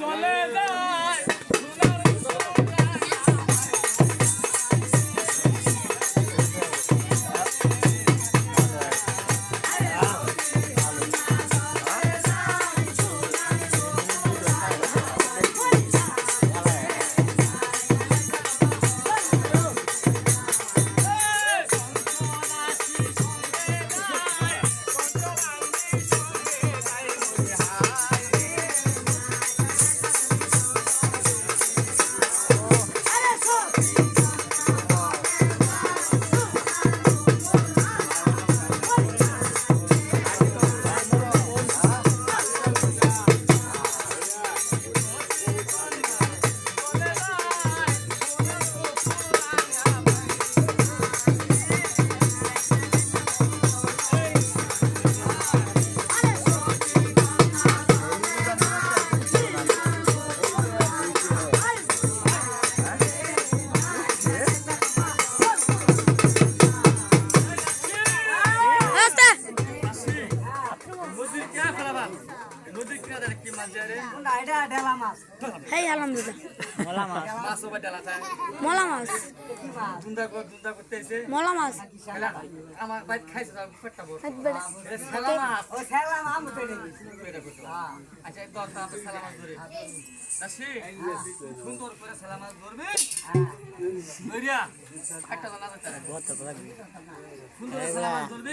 জলে মলা মাছ। মলা মাছ। আমার বাইক খাইছে আচ্ছা সেলা মাছ ধরে সুন্দর করে সেলা মাছ ধরবে সুন্দর সেলা মাছ ধরবে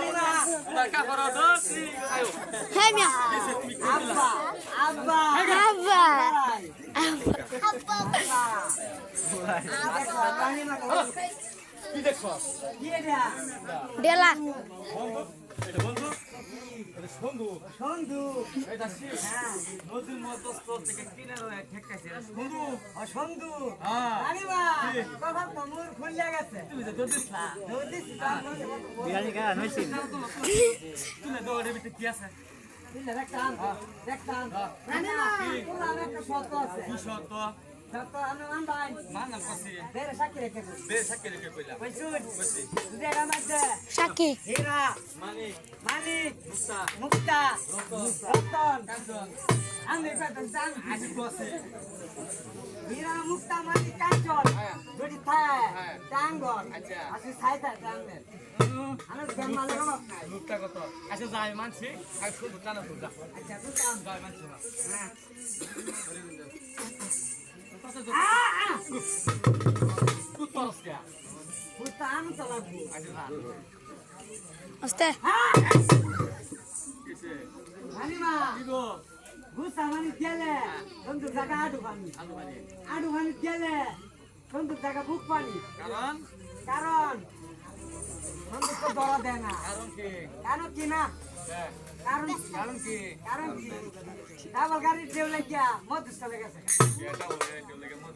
ডেলা বন্ধু? সন্ধু। সন্ধু। এটা সি নদীর মধ্যস্থ থেকে কিনারে ঠেকাইছে। সন্ধু। ও সন্ধু। হ্যাঁ। রানীমা কথা তো মুর খুললে গেছে। তুমি যে দৌড় দিছিলা তুমি দৌড়ের ভিতরে কি আছে? দেখতাম দেখতাম রানীমা বললাম একটা শর্ত আছে। কি শর্ত মান মান সাকে হীরা মানে মানিক মুস্তা মুক্তা রতন কাঞ্চন আমি কইতাম জান আজি কছি হীরা মুক্তা মানিক কাঞ্চন হ্যাঁ। দুটি থায় হ্যাঁ। আচ্ছা। লুকটা কত আচ্ছা যাই মানছি আর শুধু যা আচ্ছা যাই মানছি না আস্তে কিসে রানীমা কি? গো গুসা মানে গেলে বন্ধু জায়গা আডু পানি আডু পানি গেলে বন্ধু জায়গা বুক পানি কারণ কারণ বন্ধু তো দরা দেয় না কারণ কি? কেন কি না কারণ কারণ কি? কারণ কি? ডাবল গাড়ি লাগিয়া মত চলে গেছে। ডাবল গাড়ি কেউ লেগে মত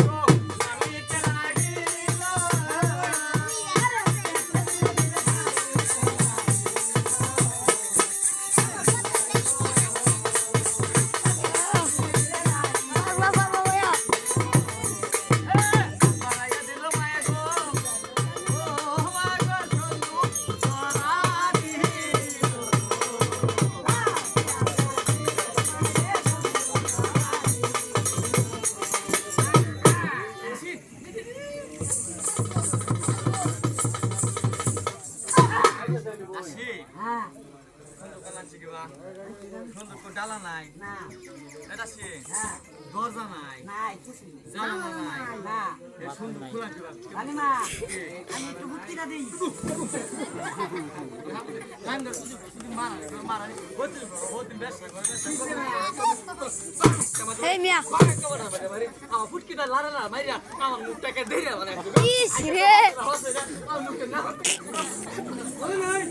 এই মিয়া। আমার ফুটকিটা লারা না মাইরা আমার মুখটাকে দেরিয়া মানে ইস রে। আমার মুখটা না ওই নই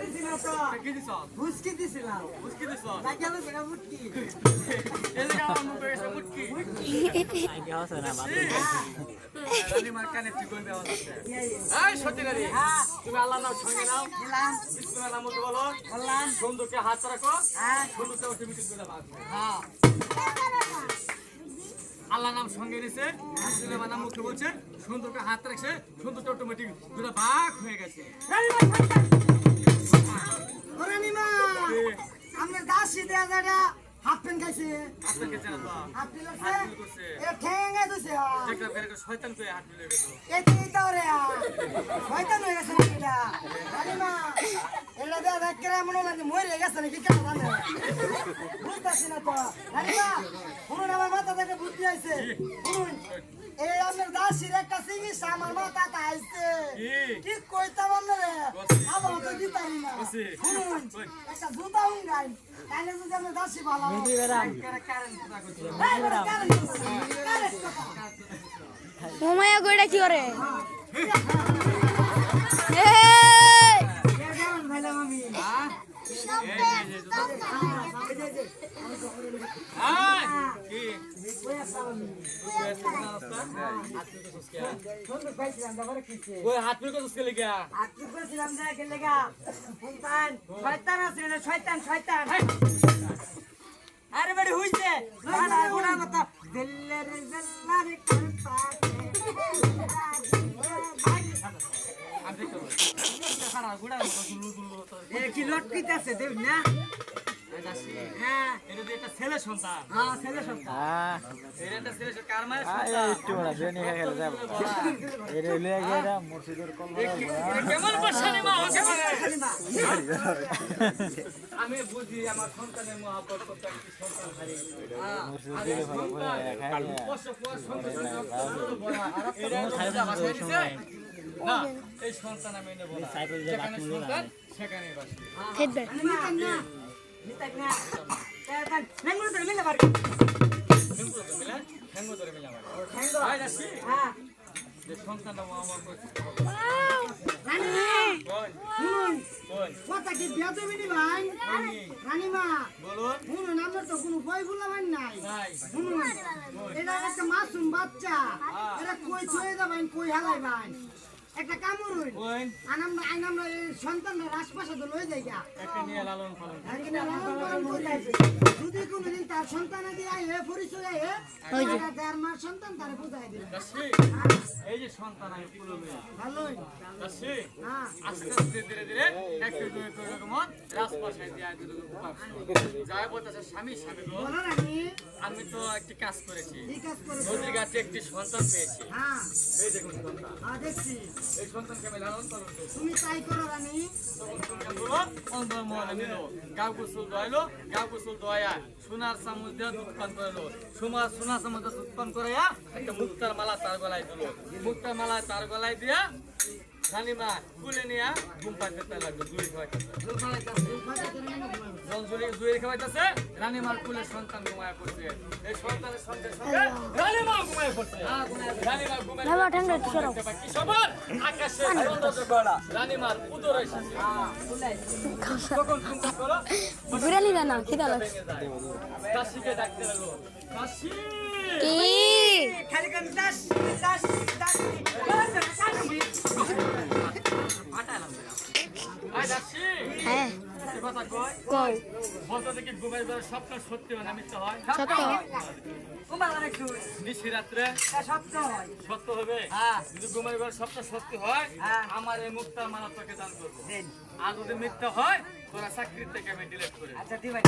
দিছিলাম তো কি দিছ বুঝকি দিছিলাম। বুঝকি দিছ তাই গেল সেটা বুঝকি এই যে আমার মুখে এসে মুটকি রানী মার কানে ঠিক করে দেওয়া আছে এই সত্যি গাড়ি হ্যাঁ। তুমি আল্লাহ নাম সঙ্গে নাও। নাম মতো বলো। বললাম। বন্ধুকে হাত রাখো হ্যাঁ। করে হ্যাঁ। আল্লাহ নাম সঙ্গে নিছে বিষ্ণু নাম মুখে বলছে। সুন্দরকে হাত রাখছে। সুন্দরটা অটোমেটিক দুটা বাঘ হয়ে গেছে। আমরা দাসি দেয়া দাদা হাফ প্যান্ট খাইছে। আপনাকে চেনা তো? হাফ প্যান্ট করছে। এ ঠেঙ্গা দিছে দেখলাম ফের একটা শয়তান করে হাত মিলে গেল এতেই তো রে শয়তান হয়ে গেছে এটা? রানীমা এটা দেয়া দেখ করে মনে লাগে মরে গেছে নাকি কেন জানে? বুঝতেছি না তো। রানীমা শুনুন আমার মাথা থেকে বুদ্ধি আইছে। দাসির একটা চিকিৎসা আমার মাথাতে আইছে। কি? কি কইতাম আপনারে আবার তো দিতাম না। শুনুন একটা জুতা উঙ্গাই। তাইলে যদি আপনার দাসি ভালো মোমায়া কইটা কি করে? এই! আয় কি কে লিগা আরে বাড়ি হইছে কথা দিল্লে রে জল্লারে কি খালিমা আমি বুঝি আমার সন্তানের মহাপত সন্তান না এই নেব না। যেখানে সেখানে বাসি। না না। ধরে মিলে ধরে মিলা ধরে মিলা হ্যাঁ যাচ্ছি হ্যাঁ। যে সন্তানটা আমার করছে রানীমা কোন শুনুন কথা কি বিয়া দেবি নি ভাই? কোনি রানীমা। বলুন। শুনুন আমরা তো কোনো বই ফুলাবেন নাই। নাই। শুনুন এটা একটা মাসুম বাচ্চা। এটা কই ছুঁয়ে যাবেন কই হালাই ভাই একটা কামড় হইল। আর আমরা আইন আমরা সন্তানরা রাজপ্রাসাদে লই যাই গা। একটা নিয়ে লালন পালন এখানে লালন পালন করে। যদি কোনোদিন তার সন্তান দিয়ে আয় পরিচয় আয় তার মার সন্তান তারা বুঝাই দিল সন্তান আমি পুরো মেয়ে। ভালোই। যাচ্ছি আস্তে আস্তে ধীরে ধীরে একটু করে করে রকম রাজপাশে দিয়ে আগে যাই বলতেছে স্বামী স্বামী গো আমি তো একটি কাজ করেছি। নদীর গাছে একটি সন্তান পেয়েছি। হ্যাঁ। এই দেখুন সন্তান। দেখছি। এই সন্তানকে আমি লালন পালন তুমি তাই করো রানী। তখন বলো গাও গোসল দোয়াইলো গাও গোসল দোয়া সোনার চামচ দিয়ে দুধ পান করালো সোনার সোনার চামচ দিয়ে দুধ পান করাইয়া একটা মুক্তার মালা তার গলায় দিল। মুক্তার মালা তার গলায় দিয়া রানীমা কুলে নিয়া ঘুম পাইতে লাগল দুই খাওয়াইতেছে। জুয়ের খাওয়াইতেছে রানীমার কুলে সন্তান ঘুমায় পড়ছে। এই সন্তানের সঙ্গে সঙ্গে বাবা ঠান্ডা একটু সরাও বিড়ালি না খিদা লাগছে কি হ্যাঁ। কথা কয়? কও। বলতো দেখি ঘুমের ঘরে স্বপ্ন সত্যি হয় মিথ্যা হয়। সত্য। নিশি রাত্রে হয় সত্য হবে? হ্যাঁ। যদি ঘুমের ঘরে স্বপ্ন সত্যি হয় হ্যাঁ। আমার এই মুক্তার মালা তোকে দান করব। আর যদি মিথ্যা হয় তোরা চাকরির থেকে আমি ডিলেট করে। আচ্ছা দিবাই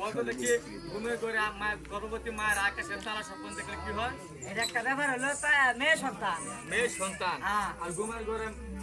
বলতো দেখি ঘুমের ঘরে মায়ের গর্ভবতী মায়ের আকাশের তারা স্বপ্ন দেখলে কি হয়? এটা একটা ব্যাপার হলো তা মেয়ে সন্তান। মেয়ে সন্তান। হ্যাঁ। আর ঘুমের ঘরে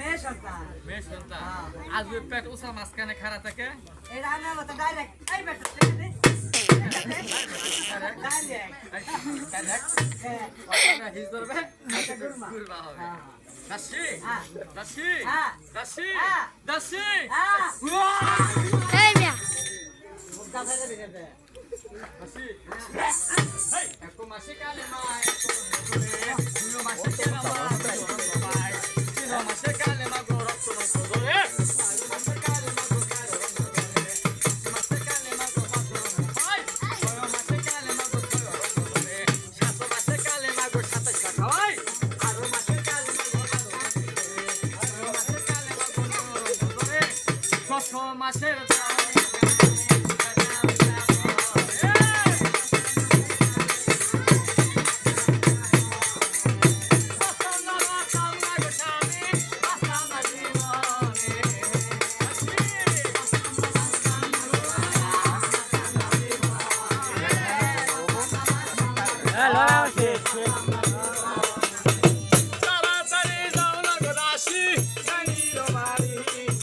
মেয়ে সন্তান। মেয়ে সন্তান। আজ ওই পেট উষা মাঝখানে খারা থাকে। এটা আমি বলতে ডাইরেক্ট এই বেটা মাসিক মাসিক Vamos, checa.